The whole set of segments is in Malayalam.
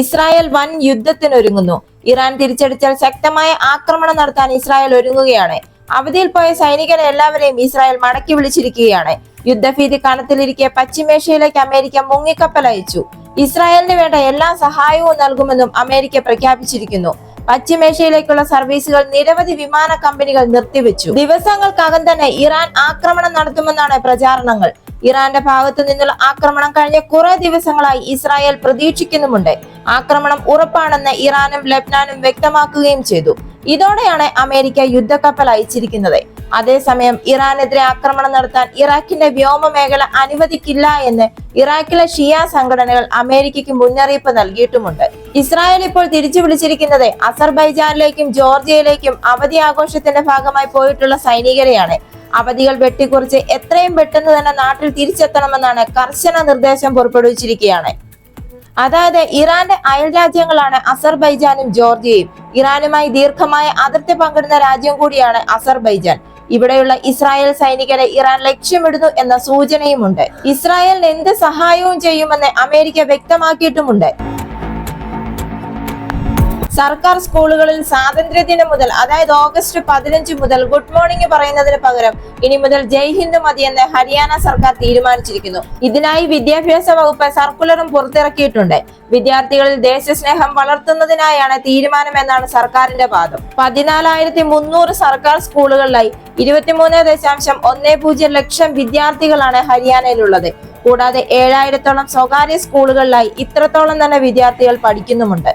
ഇസ്രായേൽ വൻ യുദ്ധത്തിനൊരുങ്ങുന്നു. ഇറാൻ തിരിച്ചടിച്ചാൽ ശക്തമായ ആക്രമണം നടത്താൻ ഇസ്രായേൽ ഒരുങ്ങുകയാണ്. അവധിയിൽ പോയ സൈനികരെ എല്ലാവരെയും ഇസ്രായേൽ മടക്കി വിളിച്ചിരിക്കുകയാണ്. യുദ്ധഭീതി കണത്തിലിരിക്കെ പശ്ചിമേഷ്യയിലേക്ക് അമേരിക്ക മുങ്ങിക്കപ്പൽ അയച്ചു ഇസ്രായേലിന് വേണ്ട എല്ലാ സഹായവും നൽകുമെന്നും അമേരിക്ക പ്രഖ്യാപിച്ചിരിക്കുന്നു. പശ്ചിമേഷ്യയിലേക്കുള്ള സർവീസുകൾ നിരവധി വിമാന കമ്പനികൾ നിർത്തിവെച്ചു. ദിവസങ്ങൾക്കകം തന്നെ ഇറാൻ ആക്രമണം നടത്തുമെന്നാണ് പ്രചാരണങ്ങൾ. ഇറാന്റെ ഭാഗത്തു നിന്നുള്ള ആക്രമണം കഴിഞ്ഞ കുറെ ദിവസങ്ങളായി ഇസ്രായേൽ പ്രതീക്ഷിക്കുന്നുമുണ്ട്. ആക്രമണം ഉറപ്പാണെന്ന് ഇറാനും ലബ്നാനും വ്യക്തമാക്കുകയും ചെയ്തു. ഇതോടെയാണ് അമേരിക്ക യുദ്ധക്കപ്പൽ അയച്ചിരിക്കുന്നത്. അതേസമയം ഇറാനെതിരെ ആക്രമണം നടത്താൻ ഇറാഖിന്റെ വ്യോമ മേഖല അനുവദിക്കില്ല എന്ന് ഇറാഖിലെ ഷിയ സംഘടനകൾ അമേരിക്കയ്ക്ക് മുന്നറിയിപ്പ് നൽകിയിട്ടുമുണ്ട്. ഇസ്രായേൽ ഇപ്പോൾ തിരിച്ചു വിളിച്ചിരിക്കുന്നത് അസർബൈജാനിലേക്കും ജോർജിയയിലേക്കും അവധി ആഘോഷത്തിന്റെ ഭാഗമായി പോയിട്ടുള്ള സൈനികരെയാണ്. അവധികൾ വെട്ടിക്കുറിച്ച് എത്രയും പെട്ടെന്ന് തന്നെ നാട്ടിൽ തിരിച്ചെത്തണമെന്നാണ് കർശന നിർദ്ദേശം പുറപ്പെടുവിച്ചിരിക്കുകയാണ്. അതായത് ഇറാന്റെ അയൽ രാജ്യങ്ങളാണ് അസർബൈജാനും ജോർജിയയും. ഇറാനുമായി ദീർഘമായ അതിർത്തി പങ്കിടുന്ന രാജ്യം കൂടിയാണ് അസർബൈജാൻ. ഇവിടെയുള്ള ഇസ്രായേൽ സൈനികരെ ഇറാൻ ലക്ഷ്യമിടുന്നു എന്ന സൂചനയുമുണ്ട്. ഇസ്രായേലിന് എന്ത് സഹായവും ചെയ്യുമെന്ന് അമേരിക്ക വ്യക്തമാക്കിയിട്ടുമുണ്ട്. സർക്കാർ സ്കൂളുകളിൽ സ്വാതന്ത്ര്യദിനം മുതൽ അതായത് ഓഗസ്റ്റ് പതിനഞ്ച് മുതൽ ഗുഡ് മോർണിംഗ് പറയുന്നതിന് പകരം ഇനി മുതൽ ജയ് ഹിന്ദ് മതി എന്ന് ഹരിയാന സർക്കാർ തീരുമാനിച്ചിരിക്കുന്നു. ഇതിനായി വിദ്യാഭ്യാസ വകുപ്പ് സർക്കുലറും പുറത്തിറക്കിയിട്ടുണ്ട്. വിദ്യാർത്ഥികളിൽ ദേശസ്നേഹം വളർത്തുന്നതിനായാണ് തീരുമാനം എന്നാണ് സർക്കാരിന്റെ വാദം. പതിനാലായിരത്തി മുന്നൂറ് സർക്കാർ സ്കൂളുകളിലായി ഇരുപത്തിമൂന്ന് ദശാംശം ഒന്നേ പൂജ്യം ലക്ഷം വിദ്യാർത്ഥികളാണ് ഹരിയാനയിലുള്ളത്. കൂടാതെ ഏഴായിരത്തോളം സ്വകാര്യ സ്കൂളുകളിലായി ഇത്രത്തോളം തന്നെ വിദ്യാർത്ഥികൾ പഠിക്കുന്നുമുണ്ട്.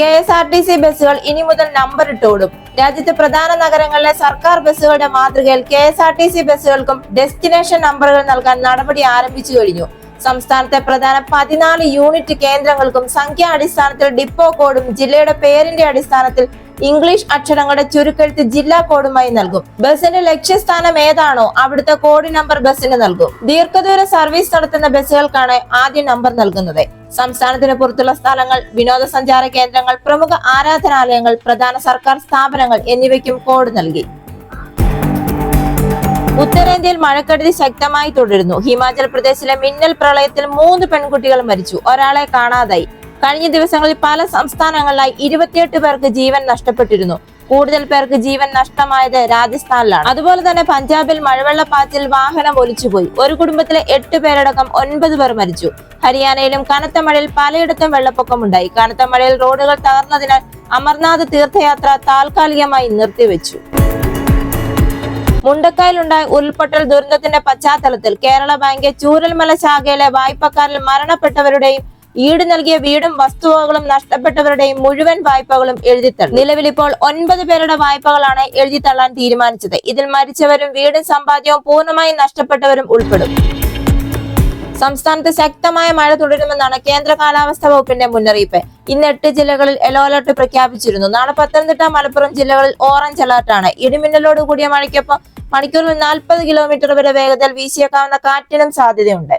K S R T C ബസ്സുകൾ ഇനി മുതൽ നമ്പർ ഇട്ടോടും രാജ്യത്തെ പ്രധാന നഗരങ്ങളിലെ സർക്കാർ ബസ്സുകളുടെ മാതൃകയിൽ K S R T C ബസ്സുകൾക്കും destination നമ്പറുകൾ നൽകാൻ നടപടി ആരംഭിച്ചു കഴിഞ്ഞു. സംസ്ഥാനത്തെ പ്രധാന പതിനാല് യൂണിറ്റ് കേന്ദ്രങ്ങൾക്കും സംഖ്യാ അടിസ്ഥാനത്തിൽ ഡിപ്പോ കോഡും ജില്ലയുടെ പേരിന്റെ അടിസ്ഥാനത്തിൽ ഇംഗ്ലീഷ് അക്ഷരങ്ങളുടെ ചുരുക്കെഴുത്ത് ജില്ലാ കോഡുമായി നൽകും. ബസിന്റെ ലക്ഷ്യസ്ഥാനം ഏതാണോ അവിടുത്തെ കോഡ് നമ്പർ ബസ്സിന് നൽകും. ദീർഘദൂര സർവീസ് നടത്തുന്ന ബസ്സുകൾക്കാണ് ആദ്യ നമ്പർ നൽകുന്നത്. സംസ്ഥാനത്തിന് പുറത്തുള്ള സ്ഥലങ്ങൾ വിനോദസഞ്ചാര കേന്ദ്രങ്ങൾ പ്രമുഖ ആരാധനാലയങ്ങൾ പ്രധാന സർക്കാർ സ്ഥാപനങ്ങൾ എന്നിവയ്ക്കും കോഡ് നൽകി. ഉത്തരേന്ത്യയിൽ മഴക്കെടുതി ശക്തമായി തുടരുന്നു. ഹിമാചൽ പ്രദേശിലെ മിന്നൽ പ്രളയത്തിൽ മൂന്ന് പെൺകുട്ടികൾ മരിച്ചു. ഒരാളെ കാണാതായി. കഴിഞ്ഞ ദിവസങ്ങളിൽ പല സംസ്ഥാനങ്ങളിലായി ഇരുപത്തിയെട്ട് പേർക്ക് ജീവൻ നഷ്ടപ്പെട്ടിരുന്നു. കൂടുതൽ പേർക്ക് ജീവൻ നഷ്ടമായത് രാജസ്ഥാനിലാണ്. അതുപോലെ തന്നെ പഞ്ചാബിൽ മഴവെള്ളപ്പാച്ചിൽ വാഹനം ഒലിച്ചുപോയി. ഒരു കുടുംബത്തിലെ എട്ട് പേരടക്കം ഒൻപത് പേർ മരിച്ചു. ഹരിയാനയിലും കനത്ത മഴയിൽ പലയിടത്തും വെള്ളപ്പൊക്കമുണ്ടായി. കനത്ത മഴയിൽ റോഡുകൾ തകർന്നതിനാൽ അമർനാഥ് തീർത്ഥയാത്ര താൽക്കാലികമായി നിർത്തിവെച്ചു. മുണ്ടക്കായിലുണ്ടായ ഉരുൾപൊട്ടൽ ദുരന്തത്തിന്റെ പശ്ചാത്തലത്തിൽ കേരള ബാങ്ക് ചൂരൽമല ശാഖയിലെ വായ്പക്കാരിൽ മരണപ്പെട്ടവരുടെയും ഈട് നൽകിയ വീടും വസ്തുവകകളും നഷ്ടപ്പെട്ടവരുടെയും മുഴുവൻ വായ്പകളും എഴുതിത്തള്ളി നിലവിൽ ഇപ്പോൾ ഒൻപത് പേരുടെ വായ്പകളാണ് എഴുതിത്തള്ളാൻ തീരുമാനിച്ചത്. ഇതിൽ മരിച്ചവരും വീടും സമ്പാദ്യവും പൂർണമായും നഷ്ടപ്പെട്ടവരും ഉൾപ്പെടും. സംസ്ഥാനത്ത് ശക്തമായ മഴ തുടരുമെന്നാണ് കേന്ദ്ര കാലാവസ്ഥാ വകുപ്പിന്റെ മുന്നറിയിപ്പ്. ഇന്ന് എട്ട് ജില്ലകളിൽ യെല്ലോ അലർട്ട് പ്രഖ്യാപിച്ചിരുന്നു. നാളെ പത്തനംതിട്ട മലപ്പുറം ജില്ലകളിൽ ഓറഞ്ച് അലർട്ടാണ് ഇടിമിന്നലോട് കൂടിയ മഴയ്ക്കൊപ്പം മണിക്കൂറിൽ നാൽപ്പത് കിലോമീറ്റർ വരെ വേഗതയിൽ വീശിയേക്കാവുന്ന കാറ്റിനും സാധ്യതയുണ്ട്.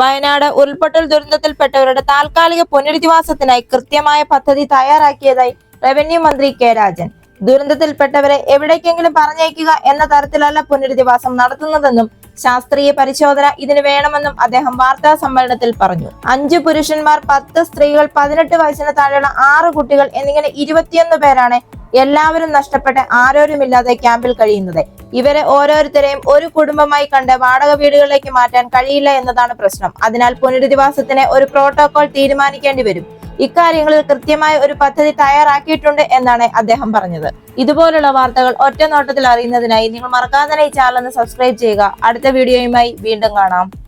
വയനാട് ഉരുൾപൊട്ടൽ ദുരന്തത്തിൽപ്പെട്ടവരുടെ താൽക്കാലിക പുനരധിവാസത്തിനായി കൃത്യമായ പദ്ധതി തയ്യാറാക്കിയതായി റവന്യൂ മന്ത്രി കെ രാജൻ. ദുരന്തത്തിൽപ്പെട്ടവരെ എവിടേക്കെങ്കിലും പറഞ്ഞയക്കുക എന്ന തരത്തിലല്ല പുനരധിവാസം നടത്തുന്നതെന്നും ശാസ്ത്രീയ പരിശോധന ഇതിന് വേണമെന്നും അദ്ദേഹം വാർത്താ സമ്മേളനത്തിൽ പറഞ്ഞു. അഞ്ചു പുരുഷന്മാർ പത്ത് സ്ത്രീകൾ പതിനെട്ട് വയസ്സിന് താഴെയുള്ള ആറ് കുട്ടികൾ എന്നിങ്ങനെ ഇരുപത്തിയൊന്ന് പേരാണ് എല്ലാവരും നഷ്ടപ്പെട്ട് ആരോരുമില്ലാതെ ക്യാമ്പിൽ കഴിയുന്നത്. ഇവരെ ഓരോരുത്തരെയും ഒരു കുടുംബമായി കണ്ട് വാടക വീടുകളിലേക്ക് മാറ്റാൻ കഴിയില്ല എന്നതാണ് പ്രശ്നം. അതിനാൽ പുനരധിവാസത്തിന് ഒരു പ്രോട്ടോകോൾ തീരുമാനിക്കേണ്ടി വരും. ഇക്കാര്യങ്ങളിൽ കൃത്യമായ ഒരു പദ്ധതി തയ്യാറാക്കിയിട്ടുണ്ട് എന്നാണ് അദ്ദേഹം പറഞ്ഞത്. ഇതുപോലുള്ള വാർത്തകൾ ഒറ്റ നോട്ടത്തിൽ അറിയുന്നതിനായി നിങ്ങൾ മറക്കാതെ ഈ ചാനൽ സബ്സ്ക്രൈബ് ചെയ്യുക. അടുത്ത വീഡിയോയുമായി വീണ്ടും കാണാം.